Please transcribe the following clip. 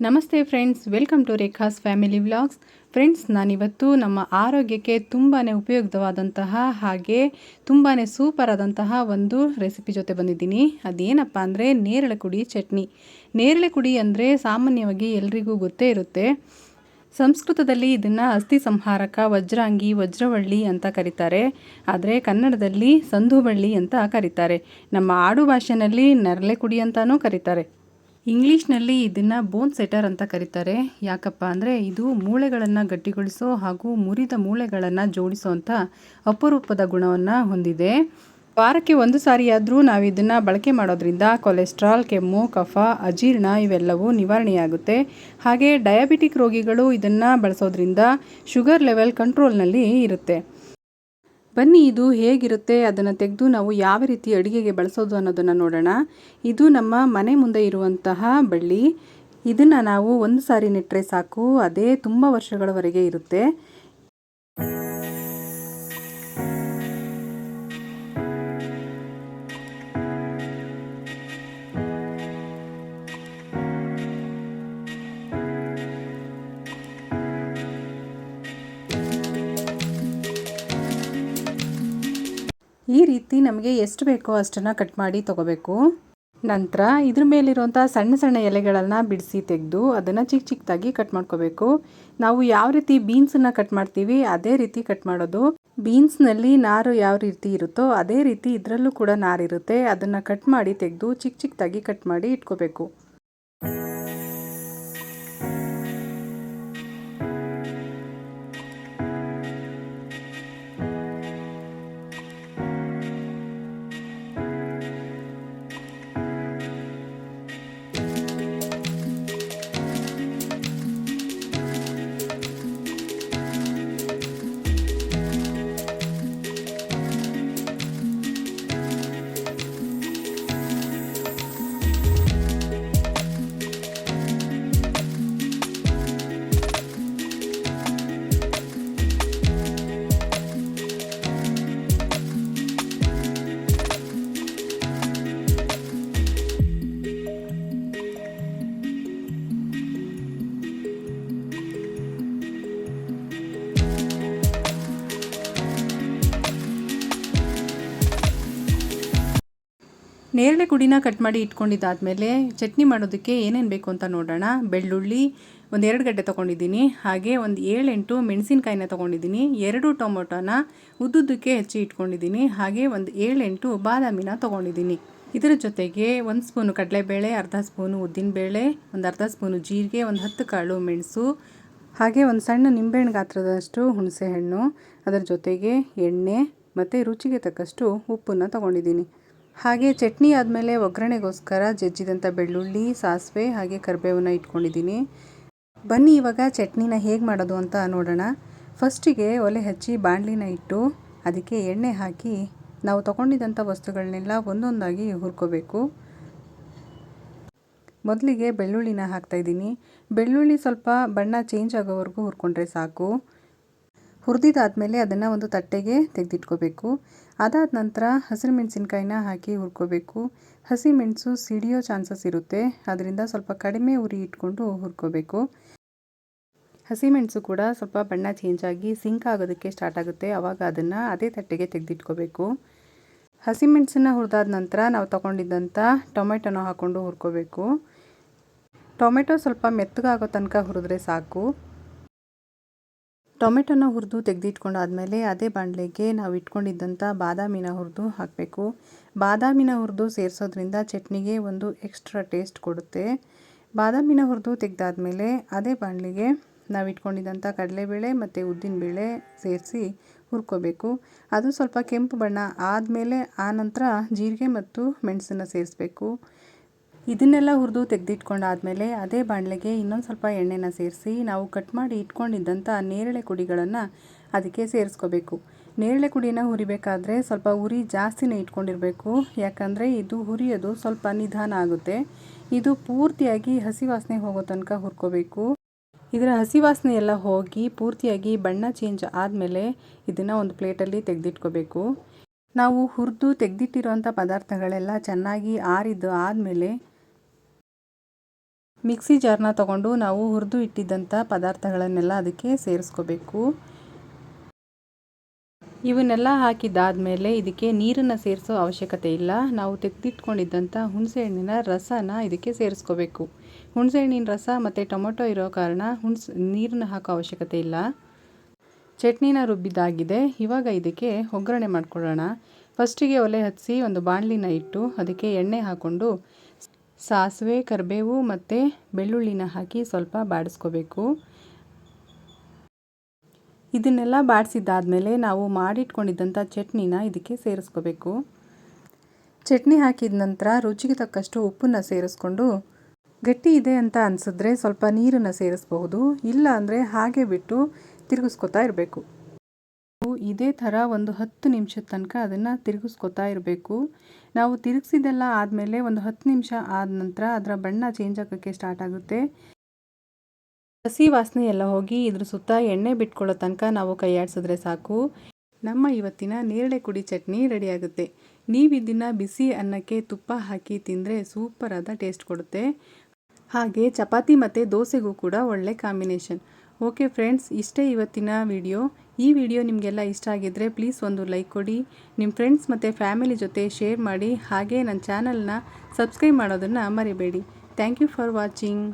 ನಮಸ್ತೆ friends, welcome to Rekha's family vlogs. Friends, ನಾನಿವತ್ತು ನಮ್ಮ ಆರೋಗ್ಯಕ್ಕೆ ತುಂಬಾ ಉಪಯುಕ್ತವಾದಂತಹ ಹಾಗೆ ತುಂಬಾ ಸೂಪರ್ ಆದಂತಹ ಒಂದು ರೆಸಿಪಿ ಜೊತೆ ಬಂದಿದ್ದೀನಿ. ಅದೇನಪ್ಪ ಅಂದರೆ ನೇರಳೆ ಕುಡಿ ಚಟ್ನಿ. ನೇರಳೆ ಕುಡಿ ಅಂದರೆ ಸಾಮಾನ್ಯವಾಗಿ ಎಲ್ರಿಗೂ ಗೊತ್ತೇ ಇರುತ್ತೆ. ಸಂಸ್ಕೃತದಲ್ಲಿ ಇದನ್ನು ಅಸ್ಥಿ ಸಂಹಾರಕ ವಜ್ರಾಂಗಿ, ವಜ್ರವಳ್ಳಿ ಅಂತ ಕರೀತಾರೆ. ಆದರೆ ಕನ್ನಡದಲ್ಲಿ ಸಂಧುಬಳ್ಳಿ ಅಂತ ಕರೀತಾರೆ. ನಮ್ಮ ಆಡು ಭಾಷೆಯಲ್ಲಿ ನರಳೆ ಕುಡಿ ಅಂತಲೂ ಕರೀತಾರೆ. ಇಂಗ್ಲೀಷ್ನಲ್ಲಿ ಇದನ್ನು ಬೋನ್ ಸೆಟರ್ ಅಂತ ಕರೀತಾರೆ. ಯಾಕಪ್ಪ ಅಂದರೆ ಇದು ಮೂಳೆಗಳನ್ನು ಗಟ್ಟಿಗೊಳಿಸೋ ಹಾಗೂ ಮುರಿದ ಮೂಳೆಗಳನ್ನು ಜೋಡಿಸುವಂಥ ಅಪರೂಪದ ಗುಣವನ್ನು ಹೊಂದಿದೆ. ವಾರಕ್ಕೆ ಒಂದು ಸಾರಿಯಾದರೂ ನಾವು ಇದನ್ನು ಬಳಕೆ ಮಾಡೋದ್ರಿಂದ ಕೊಲೆಸ್ಟ್ರಾಲ್ ಕೆಮ್ಮು, ಕಫ, ಅಜೀರ್ಣ ಇವೆಲ್ಲವೂ ನಿವಾರಣೆಯಾಗುತ್ತೆ. ಹಾಗೆ ಡಯಾಬಿಟಿಕ್ ರೋಗಿಗಳು ಇದನ್ನು ಬಳಸೋದ್ರಿಂದ ಶುಗರ್ ಲೆವೆಲ್ ಕಂಟ್ರೋಲ್ನಲ್ಲಿ ಇರುತ್ತೆ. ಬನ್ನಿ, ಇದು ಹೇಗಿರುತ್ತೆ? ಅದನ್ನು ತೆಗೆದು ನಾವು ಯಾವ ರೀತಿ ಅಡುಗೆಗೆ ಬಳಸೋದು ಅನ್ನೋದನ್ನು ನೋಡೋಣ. ಇದು ನಮ್ಮ ಮನೆ ಮುಂದೆ ಇರುವಂತಹ ಬಳ್ಳಿ. ಇದನ್ನು ನಾವು ಒಂದು ಸಾರಿ ನೆಟ್ಟರೆ ಸಾಕು. ಅದೇ ತುಂಬ ವರ್ಷಗಳವರೆಗೆ ಇರುತ್ತೆ. ಈ ರೀತಿ ನಮಗೆ ಎಷ್ಟು ಬೇಕೋ ಅಷ್ಟನ್ನು ಕಟ್ ಮಾಡಿ ತೊಗೋಬೇಕು. ನಂತರ ಇದ್ರ ಮೇಲಿರುವಂಥ ಸಣ್ಣ ಸಣ್ಣ ಎಲೆಗಳನ್ನ ಬಿಡಿಸಿ ತೆಗೆದು ಅದನ್ನು ಚಿಕ್ಕ ಚಿಕ್ಕದಾಗಿ ಕಟ್ ಮಾಡ್ಕೋಬೇಕು. ನಾವು ಯಾವ ರೀತಿ ಬೀನ್ಸನ್ನು ಕಟ್ ಮಾಡ್ತೀವಿ ಅದೇ ರೀತಿ ಕಟ್ ಮಾಡೋದು. ಬೀನ್ಸ್ನಲ್ಲಿ ನಾರು ಯಾವ ರೀತಿ ಇರುತ್ತೋ ಅದೇ ರೀತಿ ಇದರಲ್ಲೂ ಕೂಡ ನಾರಿರುತ್ತೆ. ಅದನ್ನು ಕಟ್ ಮಾಡಿ ತೆಗೆದು ಚಿಕ್ಕ ಚಿಕ್ಕದಾಗಿ ಕಟ್ ಮಾಡಿ ಇಟ್ಕೋಬೇಕು. ನೇರಳೆ ಕುಡಿನ ಕಟ್ ಮಾಡಿ ಇಟ್ಕೊಂಡಿದ್ದಾದಮೇಲೆ ಚಟ್ನಿ ಮಾಡೋದಕ್ಕೆ ಏನೇನು ಬೇಕು ಅಂತ ನೋಡೋಣ. ಬೆಳ್ಳುಳ್ಳಿ ಒಂದು ಎರಡು ಗಡ್ಡೆ ತೊಗೊಂಡಿದ್ದೀನಿ. ಹಾಗೆ ಒಂದು ಏಳೆಂಟು ಮೆಣಸಿನಕಾಯಿನ ತೊಗೊಂಡಿದ್ದೀನಿ. ಎರಡು ಟೊಮೊಟೊನ ಉದ್ದುದ್ದಕ್ಕೆ ಹೆಚ್ಚಿ ಇಟ್ಕೊಂಡಿದ್ದೀನಿ. ಹಾಗೆ ಒಂದು ಏಳೆಂಟು ಬಾದಾಮಿನ ತೊಗೊಂಡಿದ್ದೀನಿ. ಇದರ ಜೊತೆಗೆ ಒಂದು ಸ್ಪೂನು ಕಡಲೆಬೇಳೆ, ಅರ್ಧ ಸ್ಪೂನು ಉದ್ದಿನಬೇಳೆ, ಒಂದು ಅರ್ಧ ಸ್ಪೂನು ಜೀರಿಗೆ, ಒಂದು ಹತ್ತು ಕಾಳು ಮೆಣಸು, ಹಾಗೆ ಒಂದು ಸಣ್ಣ ನಿಂಬೆಹಣ್ಣು ಗಾತ್ರದಷ್ಟು ಹುಣಸೆಹಣ್ಣು. ಅದರ ಜೊತೆಗೆ ಎಣ್ಣೆ ಮತ್ತು ರುಚಿಗೆ ತಕ್ಕಷ್ಟು ಉಪ್ಪನ್ನು ತೊಗೊಂಡಿದ್ದೀನಿ. ಹಾಗೆ ಚಟ್ನಿ ಆದಮೇಲೆ ಒಗ್ಗರಣೆಗೋಸ್ಕರ ಜಜ್ಜಿದಂಥ ಬೆಳ್ಳುಳ್ಳಿ, ಸಾಸಿವೆ ಹಾಗೆ ಕರಿಬೇವನ್ನ ಇಟ್ಕೊಂಡಿದ್ದೀನಿ. ಬನ್ನಿ ಇವಾಗ ಚಟ್ನಿನ ಹೇಗೆ ಮಾಡೋದು ಅಂತ ನೋಡೋಣ. ಫಸ್ಟಿಗೆ ಒಲೆ ಹಚ್ಚಿ ಬಾಣಲಿನ ಇಟ್ಟು ಅದಕ್ಕೆ ಎಣ್ಣೆ ಹಾಕಿ ನಾವು ತಗೊಂಡಿದ್ದಂಥ ವಸ್ತುಗಳನ್ನೆಲ್ಲ ಒಂದೊಂದಾಗಿ ಹುರ್ಕೋಬೇಕು. ಮೊದಲಿಗೆ ಬೆಳ್ಳುಳ್ಳಿನ ಹಾಕ್ತಾಯಿದ್ದೀನಿ ಬೆಳ್ಳುಳ್ಳಿ ಸ್ವಲ್ಪ ಬಣ್ಣ ಚೇಂಜ್ ಆಗೋವರೆಗೂ ಹುರ್ಕೊಂಡ್ರೆ ಸಾಕು. ಹುರಿದಿದ್ದಾದಮೇಲೆ ಅದನ್ನು ಒಂದು ತಟ್ಟೆಗೆ ತೆಗೆದಿಟ್ಕೋಬೇಕು. ಅದಾದ ನಂತರ ಹಸಿರು ಮೆಣಸಿನ್ಕಾಯಿನ ಹಾಕಿ ಹುರ್ಕೋಬೇಕು. ಹಸಿ ಮೆಣಸು ಸಿಡಿಯೋ ಚಾನ್ಸಸ್ ಇರುತ್ತೆ. ಅದರಿಂದ ಸ್ವಲ್ಪ ಕಡಿಮೆ ಉರಿ ಇಟ್ಕೊಂಡು ಹುರ್ಕೋಬೇಕು. ಹಸಿಮೆಣಸು ಕೂಡ ಸ್ವಲ್ಪ ಬಣ್ಣ ಚೇಂಜ್ ಆಗಿ ಸಿಂಕ್ ಆಗೋದಕ್ಕೆ ಸ್ಟಾರ್ಟ್ ಆಗುತ್ತೆ. ಆವಾಗ ಅದನ್ನು ಅದೇ ತಟ್ಟೆಗೆ ತೆಗೆದಿಟ್ಕೋಬೇಕು. ಹಸಿಮೆಣಸನ್ನು ಹುರಿದಾದ ನಂತರ ನಾವು ತಗೊಂಡಿದ್ದಂಥ ಟೊಮೆಟೊನ ಹಾಕ್ಕೊಂಡು ಹುರ್ಕೋಬೇಕು. ಟೊಮೆಟೊ ಸ್ವಲ್ಪ ಮೆತ್ತಗಾಗೋ ತನಕ ಹುರಿದ್ರೆ ಸಾಕು. ಟೊಮೆಟೊನ ಹುರಿದು ತೆಗೆದಿಟ್ಕೊಂಡಾದ್ಮೇಲೆ ಅದೇ ಬಾಣಲೆಗೆ ನಾವು ಇಟ್ಕೊಂಡಿದ್ದಂಥ ಬಾದಾಮಿನ ಹುರಿದು ಹಾಕಬೇಕು. ಬಾದಾಮಿನ ಹುರಿದು ಸೇರಿಸೋದ್ರಿಂದ ಚಟ್ನಿಗೆ ಒಂದು ಎಕ್ಸ್ಟ್ರಾ ಟೇಸ್ಟ್ ಕೊಡುತ್ತೆ. ಬಾದಾಮಿನ ಹುರಿದು ತೆಗೆದಾದ್ಮೇಲೆ ಅದೇ ಬಾಣಲೆಗೆ ನಾವು ಇಟ್ಕೊಂಡಿದ್ದಂಥ ಕಡಲೆಬೇಳೆ ಮತ್ತು ಉದ್ದಿನಬೇಳೆ ಸೇರಿಸಿ ಹುರ್ಕೋಬೇಕು. ಅದು ಸ್ವಲ್ಪ ಕೆಂಪು ಬಣ್ಣ ಆದಮೇಲೆ ಆನಂತರ ಜೀರಿಗೆ ಮತ್ತು ಮೆಣಸನ್ನು ಸೇರಿಸ್ಬೇಕು. ಇದನ್ನೆಲ್ಲ ಹುರಿದು ತೆಗೆದಿಟ್ಕೊಂಡಾದಮೇಲೆ ಅದೇ ಬಾಣಲೆಗೆ ಇನ್ನೊಂದು ಸ್ವಲ್ಪ ಎಣ್ಣೆನ ಸೇರಿಸಿ ನಾವು ಕಟ್ ಮಾಡಿ ಇಟ್ಕೊಂಡಿದ್ದಂಥ ನೇರಳೆ ಕುಡಿಗಳನ್ನು ಅದಕ್ಕೆ ಸೇರಿಸ್ಕೋಬೇಕು. ನೇರಳೆ ಕುಡಿನ ಹುರಿಬೇಕಾದ್ರೆ ಸ್ವಲ್ಪ ಉರಿ ಜಾಸ್ತಿನೇ ಇಟ್ಕೊಂಡಿರಬೇಕು. ಯಾಕಂದರೆ ಇದು ಹುರಿಯೋದು ಸ್ವಲ್ಪ ನಿಧಾನ ಆಗುತ್ತೆ. ಇದು ಪೂರ್ತಿಯಾಗಿ ಹಸಿ ವಾಸನೆ ಹೋಗೋ ತನಕ ಹುರ್ಕೋಬೇಕು. ಇದರ ಹಸಿ ವಾಸನೆ ಎಲ್ಲ ಹೋಗಿ ಪೂರ್ತಿಯಾಗಿ ಬಣ್ಣ ಚೇಂಜ್ ಆದಮೇಲೆ ಇದನ್ನು ಒಂದು ಪ್ಲೇಟಲ್ಲಿ ತೆಗೆದಿಟ್ಕೋಬೇಕು. ನಾವು ಹುರಿದು ತೆಗೆದಿಟ್ಟಿರೋಂಥ ಪದಾರ್ಥಗಳೆಲ್ಲ ಚೆನ್ನಾಗಿ ಆರಿದ್ದು ಆದಮೇಲೆ ಮಿಕ್ಸಿ ಜಾರ್ನ ತಗೊಂಡು ನಾವು ಹುರಿದು ಇಟ್ಟಿದ್ದಂಥ ಪದಾರ್ಥಗಳನ್ನೆಲ್ಲ ಅದಕ್ಕೆ ಸೇರಿಸ್ಕೋಬೇಕು. ಇವನ್ನೆಲ್ಲ ಹಾಕಿದ್ದಾದಮೇಲೆ ಇದಕ್ಕೆ ನೀರನ್ನು ಸೇರಿಸೋ ಅವಶ್ಯಕತೆ ಇಲ್ಲ. ನಾವು ತೆಗೆದಿಟ್ಕೊಂಡಿದ್ದಂಥ ಹುಣಸೆಹಣ್ಣಿನ ರಸನ ಇದಕ್ಕೆ ಸೇರಿಸ್ಕೋಬೇಕು. ಹುಣಸೆಹಣ್ಣಿನ ರಸ ಮತ್ತು ಟೊಮೊಟೊ ಇರೋ ಕಾರಣ ಹುಣ್ಸ್, ನೀರನ್ನ ಹಾಕೋ ಅವಶ್ಯಕತೆ ಇಲ್ಲ. ಚಟ್ನಿನ ರುಬ್ಬಿದ್ದಾಗಿದೆ. ಇವಾಗ ಇದಕ್ಕೆ ಒಗ್ಗರಣೆ ಮಾಡ್ಕೊಳ್ಳೋಣ. ಫಸ್ಟಿಗೆ ಒಲೆ ಹಚ್ಚಿ ಒಂದು ಬಾಣಲಿನ ಇಟ್ಟು ಅದಕ್ಕೆ ಎಣ್ಣೆ ಹಾಕ್ಕೊಂಡು ಸಾಸಿವೆ, ಕರಿಬೇವು ಮತ್ತು ಬೆಳ್ಳುಳ್ಳಿನ ಹಾಕಿ ಸ್ವಲ್ಪ ಬಾಡಿಸ್ಕೋಬೇಕು. ಇದನ್ನೆಲ್ಲ ಬಾಡಿಸಿದ್ದಾದಮೇಲೆ ನಾವು ಮಾಡಿಟ್ಕೊಂಡಿದ್ದಂಥ ಚಟ್ನಿನ ಇದಕ್ಕೆ ಸೇರಿಸ್ಕೋಬೇಕು. ಚಟ್ನಿ ಹಾಕಿದ ನಂತರ ರುಚಿಗೆ ತಕ್ಕಷ್ಟು ಉಪ್ಪನ್ನು ಸೇರಿಸ್ಕೊಂಡು ಗಟ್ಟಿ ಇದೆ ಅಂತ ಅನಿಸಿದ್ರೆ ಸ್ವಲ್ಪ ನೀರನ್ನು ಸೇರಿಸ್ಬಹುದು, ಇಲ್ಲ ಅಂದರೆ ಹಾಗೆ ಬಿಟ್ಟು ತಿರುಗಿಸ್ಕೊತಾ ಇರಬೇಕು. ಇದೇ ಥರ ಒಂದು ಹತ್ತು ನಿಮಿಷದ ತನಕ ಅದನ್ನು ತಿರುಗಿಸ್ಕೊತಾ ಇರಬೇಕು. ನಾವು ತಿರುಗಿಸಿದೆಲ್ಲ ಆದಮೇಲೆ ಒಂದು ಹತ್ತು ನಿಮಿಷ ಆದ ನಂತರ ಅದರ ಬಣ್ಣ ಚೇಂಜ್ ಆಗೋಕ್ಕೆ ಸ್ಟಾರ್ಟ್ ಆಗುತ್ತೆ. ಹಸಿ ವಾಸನೆ ಎಲ್ಲ ಹೋಗಿ ಇದ್ರ ಸುತ್ತ ಎಣ್ಣೆ ಬಿಟ್ಕೊಳ್ಳೋ ತನಕ ನಾವು ಕೈಯಾಡಿಸಿದ್ರೆ ಸಾಕು. ನಮ್ಮ ಇವತ್ತಿನ ನೇರಳೆ ಕುಡಿ ಚಟ್ನಿ ರೆಡಿಯಾಗುತ್ತೆ ನೀವು ಇದನ್ನು ಬಿಸಿ ಅನ್ನಕ್ಕೆ ತುಪ್ಪ ಹಾಕಿ ತಿಂದರೆ ಸೂಪರಾದ ಟೇಸ್ಟ್ ಕೊಡುತ್ತೆ. ಹಾಗೆ ಚಪಾತಿ ಮತ್ತು ದೋಸೆಗೂ ಕೂಡ ಒಳ್ಳೆ ಕಾಂಬಿನೇಷನ್ ಓಕೆ ಫ್ರೆಂಡ್ಸ್ ಇಷ್ಟೇ ಇವತ್ತಿನ ವಿಡಿಯೋ ಈ ವಿಡಿಯೋ ನಿಮಗೆಲ್ಲ ಇಷ್ಟ ಆಗಿದ್ದರೆ ಪ್ಲೀಸ್ ಒಂದು ಲೈಕ್ ಕೊಡಿ ನಿಮ್ಮ ಫ್ರೆಂಡ್ಸ್ ಮತ್ತು ಫ್ಯಾಮಿಲಿ ಜೊತೆ ಶೇರ್ ಮಾಡಿ, ಹಾಗೆ ನನ್ನ ಚಾನಲ್ನ ಸಬ್ಸ್ಕ್ರೈಬ್ ಮಾಡೋದನ್ನು ಮರಿಬೇಡಿ. Thank you for watching.